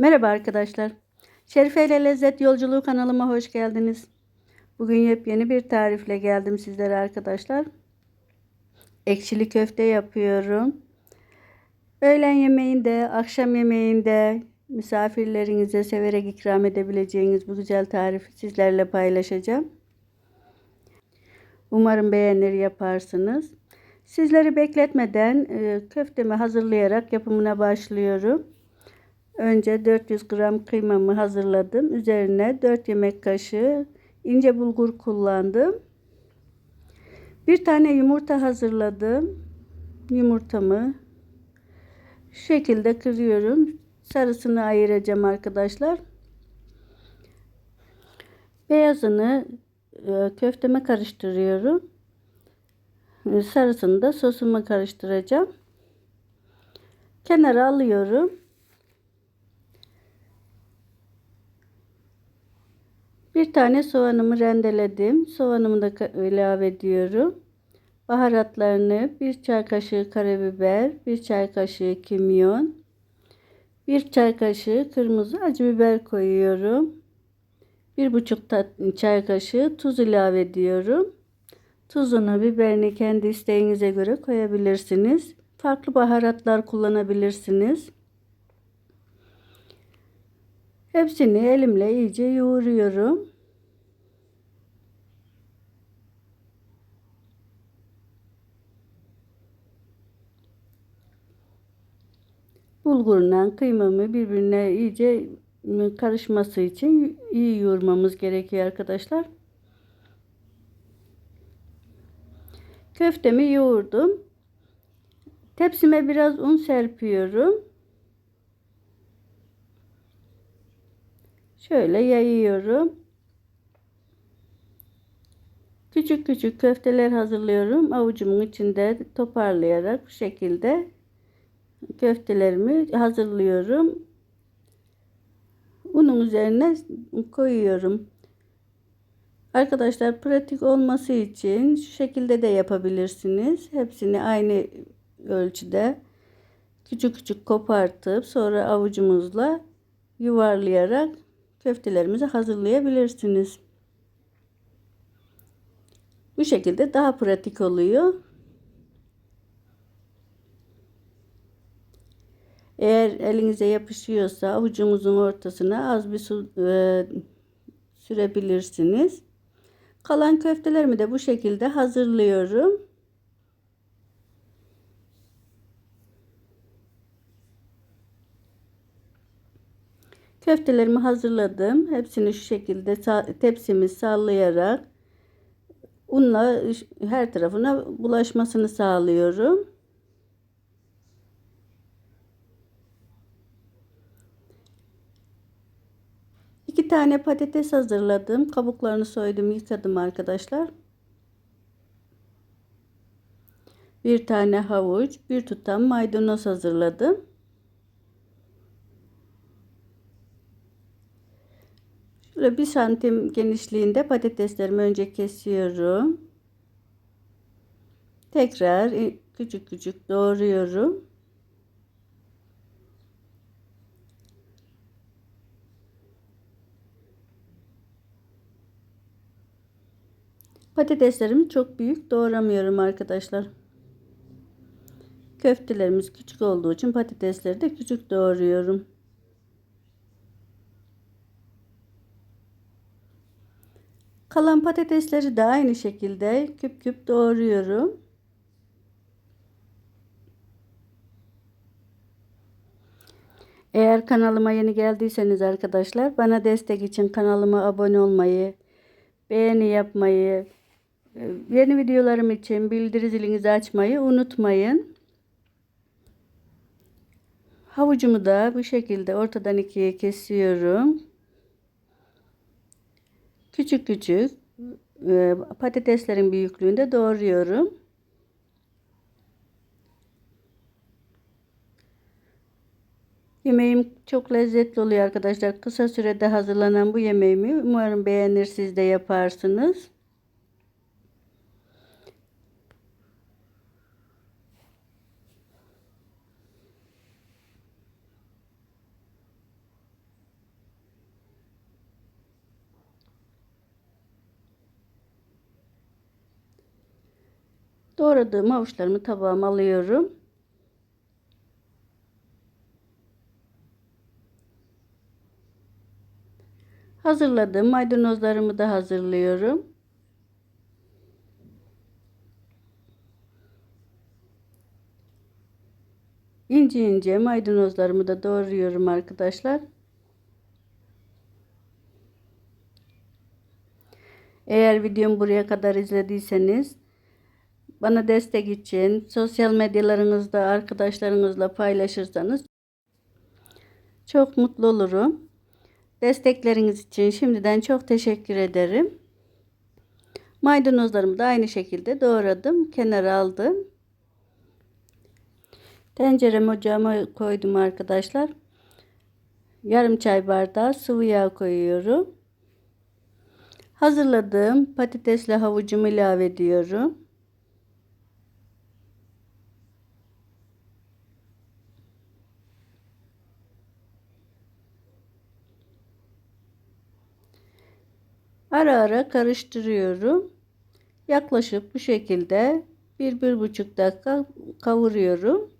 Merhaba arkadaşlar. Şerife ile Lezzet Yolculuğu kanalıma hoş geldiniz. Bugün yepyeni bir tarifle geldim sizlere arkadaşlar. Ekşili köfte yapıyorum. Öğlen yemeğinde, akşam yemeğinde misafirlerinize severek ikram edebileceğiniz bu güzel tarifi sizlerle paylaşacağım. Umarım beğenir yaparsınız. Sizleri bekletmeden e, köftemi hazırlayarak yapımına başlıyorum. Önce 400 gram kıymamı hazırladım. Üzerine 4 yemek kaşığı ince bulgur kullandım. Bir tane yumurta hazırladım. Yumurtamı şu şekilde kırıyorum. Sarısını ayıracağım arkadaşlar. Beyazını e, köfteme karıştırıyorum. Sarısını da sosuma karıştıracağım. Kenara alıyorum. Bir tane soğanımı rendeledim. Soğanımı da ilave ediyorum. Baharatlarını bir çay kaşığı karabiber, bir çay kaşığı kimyon, bir çay kaşığı kırmızı acı biber koyuyorum. Bir buçuk çay kaşığı tuz ilave ediyorum. Tuzunu, biberini kendi isteğinize göre koyabilirsiniz. Farklı baharatlar kullanabilirsiniz. Hepsini elimle iyice yoğuruyorum. Bulgurla kıymamı birbirine iyice karışması için iyi yoğurmamız gerekiyor arkadaşlar. Köftemi yoğurdum. Tepsime biraz un serpiyorum. Şöyle yayıyorum. Küçük küçük köfteler hazırlıyorum. Avucumun içinde toparlayarak bu şekilde köftelerimi hazırlıyorum. Unun üzerine koyuyorum. Arkadaşlar pratik olması için şu şekilde de yapabilirsiniz. Hepsini aynı ölçüde küçük küçük kopartıp sonra avucumuzla yuvarlayarak köftelerimizi hazırlayabilirsiniz. Bu şekilde daha pratik oluyor. Eğer elinize yapışıyorsa avucumuzun ortasına az bir su e, sürebilirsiniz. Kalan köftelerimi de bu şekilde hazırlıyorum. Köftelerimi hazırladım. Hepsini şu şekilde tepsimi sallayarak unla her tarafına bulaşmasını sağlıyorum. İki tane patates hazırladım. Kabuklarını soydum, yıkadım arkadaşlar. Bir tane havuç, bir tutam maydanoz hazırladım. Şöyle bir santim genişliğinde patateslerimi önce kesiyorum. Tekrar küçük küçük doğruyorum. Patateslerimi çok büyük doğramıyorum arkadaşlar. Köftelerimiz küçük olduğu için patatesleri de küçük doğruyorum. Kalan patatesleri de aynı şekilde küp küp doğruyorum. Eğer kanalıma yeni geldiyseniz arkadaşlar bana destek için kanalıma abone olmayı, beğeni yapmayı, e, yeni videolarım için bildiri zilinizi açmayı unutmayın. Havucumu da bu şekilde ortadan ikiye kesiyorum. Küçük küçük e, patateslerin büyüklüğünde doğruyorum. Yemeğim çok lezzetli oluyor arkadaşlar. Kısa sürede hazırlanan bu yemeğimi umarım beğenir siz de yaparsınız. Doğradığım havuçlarımı tabağıma alıyorum. Hazırladığım maydanozlarımı da hazırlıyorum. İnce ince maydanozlarımı da doğruyorum arkadaşlar. Eğer videomu buraya kadar izlediyseniz bana destek için sosyal medyalarınızda arkadaşlarınızla paylaşırsanız çok mutlu olurum. Destekleriniz için şimdiden çok teşekkür ederim. Maydanozlarımı da aynı şekilde doğradım. Kenara aldım. Tenceremi ocağıma koydum arkadaşlar. Yarım çay bardağı sıvı yağ koyuyorum. Hazırladığım patatesli havucumu ilave ediyorum. Ara ara karıştırıyorum. Yaklaşık bu şekilde bir, bir buçuk dakika kavuruyorum.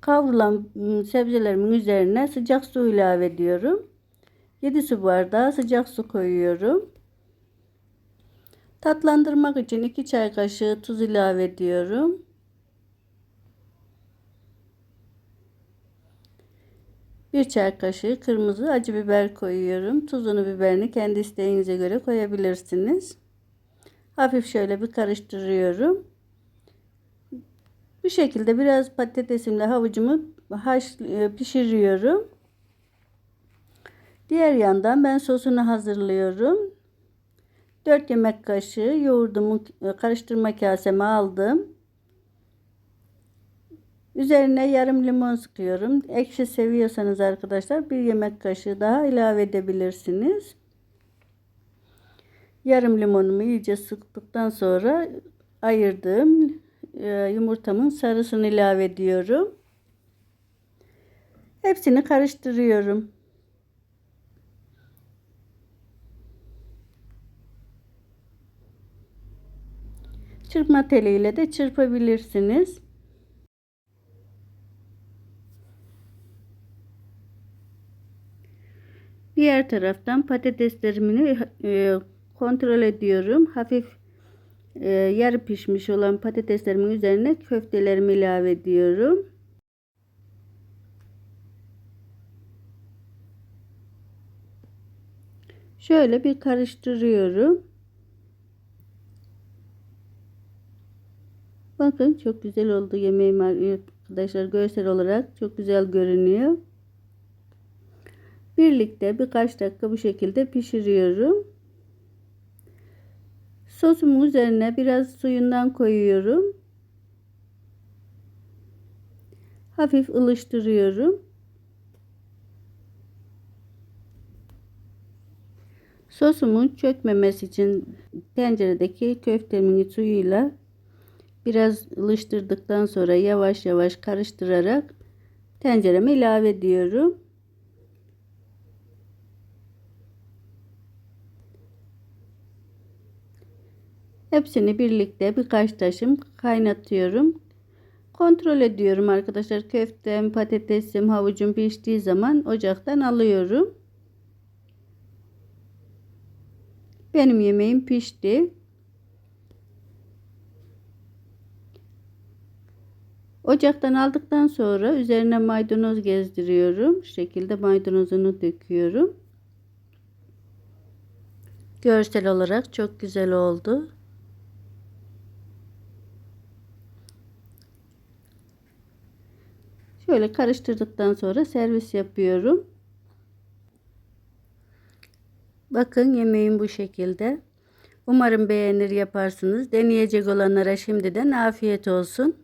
Kavrulan ıı, sebzelerimin üzerine sıcak su ilave ediyorum. 7 su bardağı sıcak su koyuyorum. Tatlandırmak için 2 çay kaşığı tuz ilave ediyorum. Bir çay kaşığı kırmızı acı biber koyuyorum. Tuzunu biberini kendi isteğinize göre koyabilirsiniz. Hafif şöyle bir karıştırıyorum. Bu şekilde biraz patatesimle havucumu haş, e, pişiriyorum. Diğer yandan ben sosunu hazırlıyorum. 4 yemek kaşığı yoğurdumu e, karıştırma kaseme aldım. Üzerine yarım limon sıkıyorum. Ekşi seviyorsanız arkadaşlar bir yemek kaşığı daha ilave edebilirsiniz. Yarım limonumu iyice sıktıktan sonra ayırdığım e, yumurtamın sarısını ilave ediyorum. Hepsini karıştırıyorum. Çırpma teliyle de çırpabilirsiniz. Diğer taraftan patateslerimi e, kontrol ediyorum. Hafif e, yarı pişmiş olan patateslerimin üzerine köftelerimi ilave ediyorum. Şöyle bir karıştırıyorum. Bakın çok güzel oldu yemeğim arkadaşlar. Görsel olarak çok güzel görünüyor. Birlikte birkaç dakika bu şekilde pişiriyorum. Sosumun üzerine biraz suyundan koyuyorum. Hafif ılıştırıyorum. Sosumun çökmemesi için tenceredeki köftemin suyuyla biraz ılıştırdıktan sonra yavaş yavaş karıştırarak tencereme ilave ediyorum. Hepsini birlikte birkaç taşım kaynatıyorum. Kontrol ediyorum arkadaşlar. Köftem, patatesim, havucum piştiği zaman ocaktan alıyorum. Benim yemeğim pişti. Ocaktan aldıktan sonra üzerine maydanoz gezdiriyorum. Şu şekilde maydanozunu döküyorum. Görsel olarak çok güzel oldu. Şöyle karıştırdıktan sonra servis yapıyorum. Bakın yemeğim bu şekilde. Umarım beğenir yaparsınız. Deneyecek olanlara şimdiden afiyet olsun.